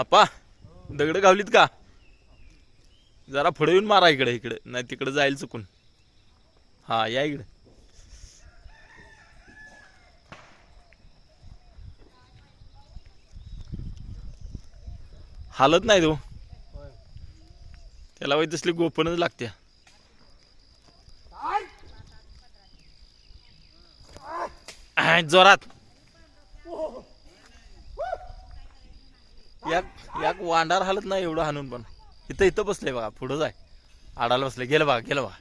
आप्पा दगड गावलीत का? जरा पुढे येऊन मारा इकडे इकडे. नाही तिकडे जाईल चुकून. हा या इकडे. हालत नाही तो. त्याला वाईट तसली गोपनच लागते जोरात. याक याक वांडार हालत नाही एवढं हाणून पण. इथं इथं बसले बघा पुढं जाय. आडाला बसले. गेलं बघा गेलं बघा.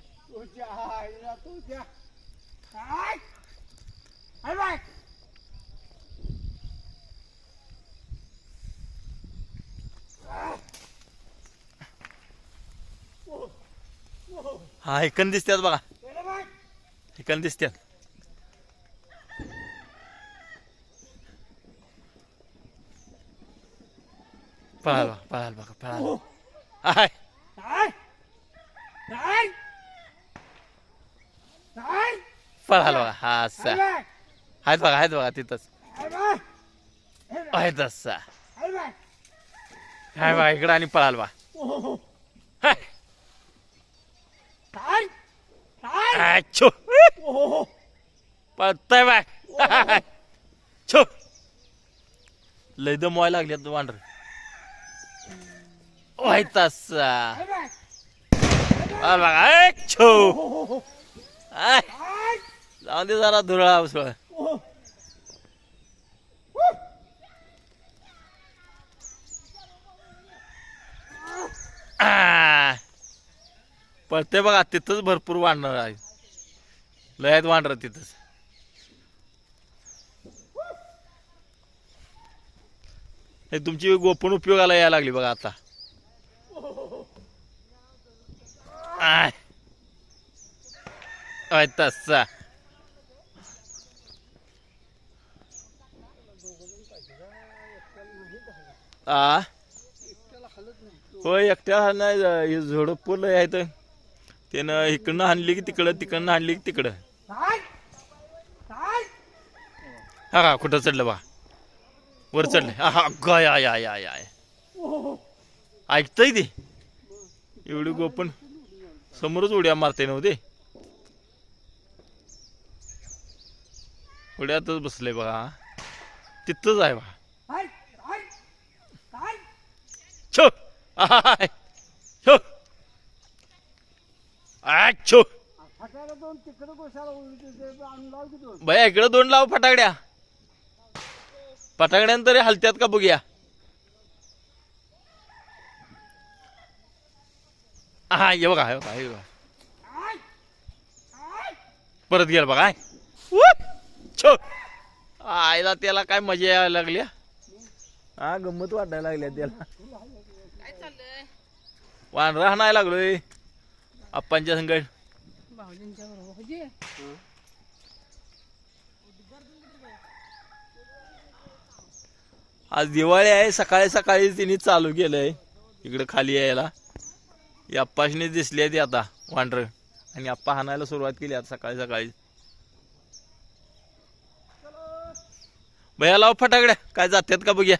हा इकन दिसत्यात बघा. गेलं दिसत्यात. पळाल बघा पळाल बघा पळाल हाय पळाल बघा हा असा आहेत बघा आहेत बघा तिथंच आहेत असा हाय बघा इकडं आणि पळाल बा हाय छो पळतय बाय छो लय दमवायला लागल्यात वांडर वाईट असा पळाल बघा एक छो आय, जाऊन दे जरा धुरळा उसळ. पळते बघा तिथंच भरपूर वाढणार आहे लय आहेत वांडर तिथंच हे तुमची गोपन उपयोगाला यायला लागली बघा आता आय आय तसा. आ? होय एकट्या नाही हे झोड पुलं आहेत त्यानं इकडनं हाणली की तिकडं तिकडनं हाणली की तिकडं. हा का कुठं चढलं बा? वर चढलं. हा हा गाय आय आय आय आय. ऐकतंय ते? एवढी गोपन. समोरच उड्या मारते नव्हते उड्यातच बसले बघा. तिथंच आहे बघा. काय? छो आय छो. आय छो. भया इकडं दोन लाव फटाकड्या. फटाकड्यानं तरी हलत्यात का बघूया? हा ये बघा हे बघा हे बघा. परत गेलं बघा आईला त्याला काय मजा यायला लागली? हा? गंमत वाटायला लागल्या त्याला. वानरा हाणायला लागलोय. आप्पांच्या भाऊजी? आज दिवाळी आहे. सकाळी सकाळी तिने चालू केलंय. इकडं खाली यायला. ही अप्पाशने दिसली आहे ती आता वांढर आणि अप्पा हाणायला सुरुवात केली आता सकाळी सकाळी. भैया लाव फटाकड्या काय जातात का बघ्या.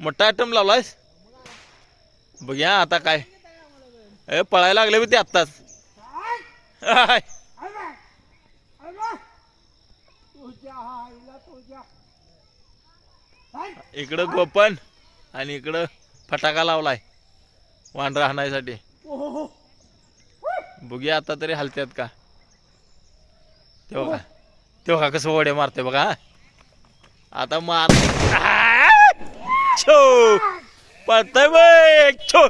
मोठा आयटम लावलायस? बघ्या आता काय. ए पळायला लागले होते आत्ताच. इकडं गोपन आणि इकडं फटाका लावलाय. वांढर हाणायसाठी ओहो बघूया आता तरी हलत्यात का. तेव्हा तेव्हा ते बघा कसं वडे मारते बघा. आता मार छो! पळतय बाई छो!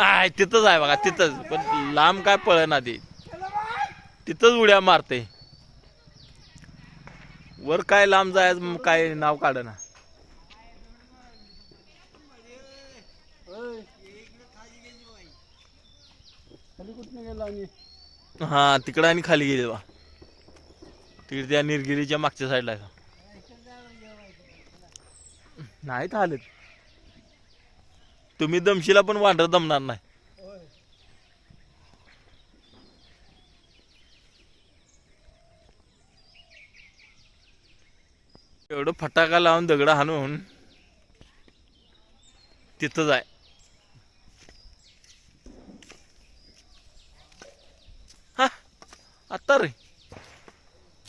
आय तिथंच आहे बघा तिथंच. पण लांब काय पळ ना ती. तिथंच उड्या मारते. वर काय लांब जायचं काय नाव काढ ना हा तिकडं आणि खाली गेले बा. तिकडे त्या निरगिरीच्या मागच्या साईडला का नाही तर आले तुम्ही दमशीला पण वांढर दमणार नाही. एवढं फटाका लावून दगड हाणून तिथंच आहे.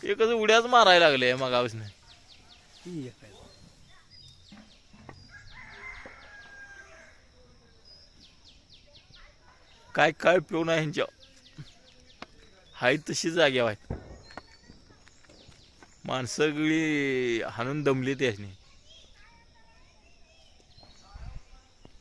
एकच उड्याच मारायला लागले मगापासून ती एक आहे. काय काय पिऊन आहे ह्यांच्या हाय तशी जागे आहेत. माणसं सगळी हाणून दमली त्याने